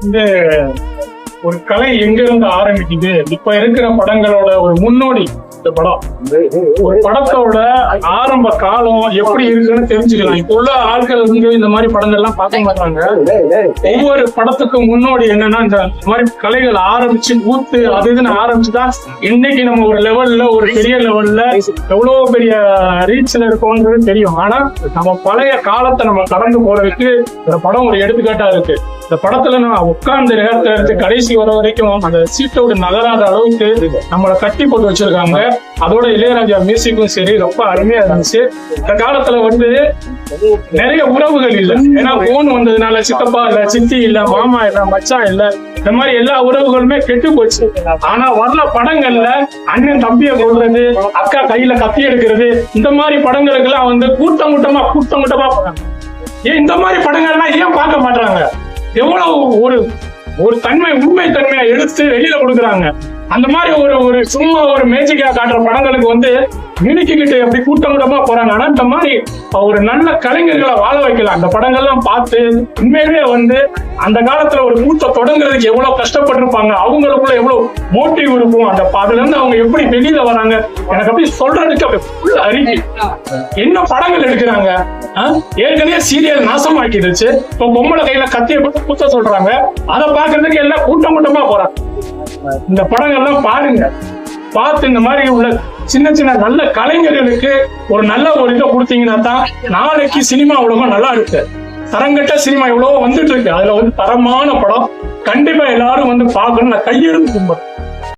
வந்து ஒரு கலை எங்க இருந்து ஆரம்பிக்குது? இப்ப இருக்கிற படங்களோட ஒரு முன்னோடி இந்த படம். ஒரு படத்தோட ஆரம்ப காலம் எப்படி இருக்குன்னு தெரிஞ்சுக்கலாம். இப்ப உள்ள ஆட்கள் வந்து இந்த மாதிரி படங்கள் எல்லாம் பார்க்க மாட்டாங்க. ஒவ்வொரு படத்துக்கும் முன்னோடி என்னன்னா இந்த மாதிரி கலைகள் ஆரம்பிச்சு ஊத்து அது இதுன்னு ஆரம்பிச்சுதான் இன்னைக்கு நம்ம ஒரு லெவல்ல ஒரு பெரிய லெவல்ல எவ்வளவு பெரிய ரீச்ல இருக்கோங்கிறது தெரியும். ஆனா நம்ம பழைய காலத்தை நம்ம கடந்து போறதுக்கு இந்த படம் ஒரு எடுத்துக்காட்டா இருக்கு. இந்த படத்துல நான் உட்கார்ந்த நேரத்துல கடைசி கடைசி வர வரைக்கும் அந்த சீட்டோட நகராத அளவுக்கு நம்மளை கட்டி போட்டு வச்சிருக்காங்க. அதோட இளையராஜா மியூசிக்கும் சரி ரொம்ப அருமையா இருந்துச்சு. இந்த காலத்துல வந்து நிறைய உறவுகள் இல்ல. ஏன்னா போன் வந்ததுனால சித்தப்பா இல்ல சித்தி இல்ல மாமா இல்ல மச்சா இல்ல இந்த மாதிரி எல்லா உறவுகளுமே கெட்டு போச்சு. ஆனா வரல படங்கள்ல அண்ணன் தம்பிய கொள்றது அக்கா கையில கத்தி எடுக்கிறது இந்த மாதிரி படங்களுக்கு எல்லாம் வந்து கூட்டம் கூட்டமா கூட்டம் கூட்டமா போறாங்க. ஏன் இந்த மாதிரி படங்கள்லாம் ஏன் பார்க்க மாட்டாங்க எவ்வளவு ஒரு ஒரு தன்மை உண்மை தன்மையா எடுத்து வெளியில கொடுக்குறாங்க. அந்த மாதிரி ஒரு ஒரு சும்மா ஒரு மேஜிக்கா காட்டுற படங்களுக்கு வந்து மினுக்கிக்கிட்டு அப்படி கூட்டம் கூட்டமா போறாங்க. ஆனா இந்த மாதிரி ஒரு நல்ல கலைஞர்களை வாழ வைக்கலாம் அந்த படங்கள்லாம் பார்த்து உண்மையிலே வந்து அந்த காலத்துல ஒரு மூத்த தொடங்குறதுக்கு எவ்வளவு கஷ்டப்பட்டிருப்பாங்க அவங்களுக்குள்ள எவ்வளவு மோட்டிவ் இருக்கும் அந்த அதுல இருந்து அவங்க எப்படி வெளியில வராங்க எனக்கு அப்படி சொல்றதுக்கு அப்படி full அறிக்கை என்ன படங்கள் எடுக்கிறாங்க? ஏற்கனவே சீரியல் நாசமாக்கிடுச்சு. இப்போ பொம்பளை கையில கத்தியை போட்டு கூத்த சொல்றாங்க. அதை பாக்குறதுக்கு எல்லாம் கூட்டம் கூட்டமா போறாங்க. இந்த படங்கள்லாம் பாருங்க. பார்த்து இந்த மாதிரி உள்ள சின்ன சின்ன நல்ல கலைஞர்களுக்கு ஒரு நல்ல ஒரு இதை கொடுத்தீங்கன்னா தான் நாளைக்கு சினிமா உலகம் நல்லா இருக்கு. தரங்கட்ட சினிமா எவ்வளவோ வந்துட்டு இருக்கு. அதுல வந்து தரமான படம் கண்டிப்பா எல்லாரும் வந்து பார்க்கணும் நான் கையெழுத்து கும்பிடுறேன்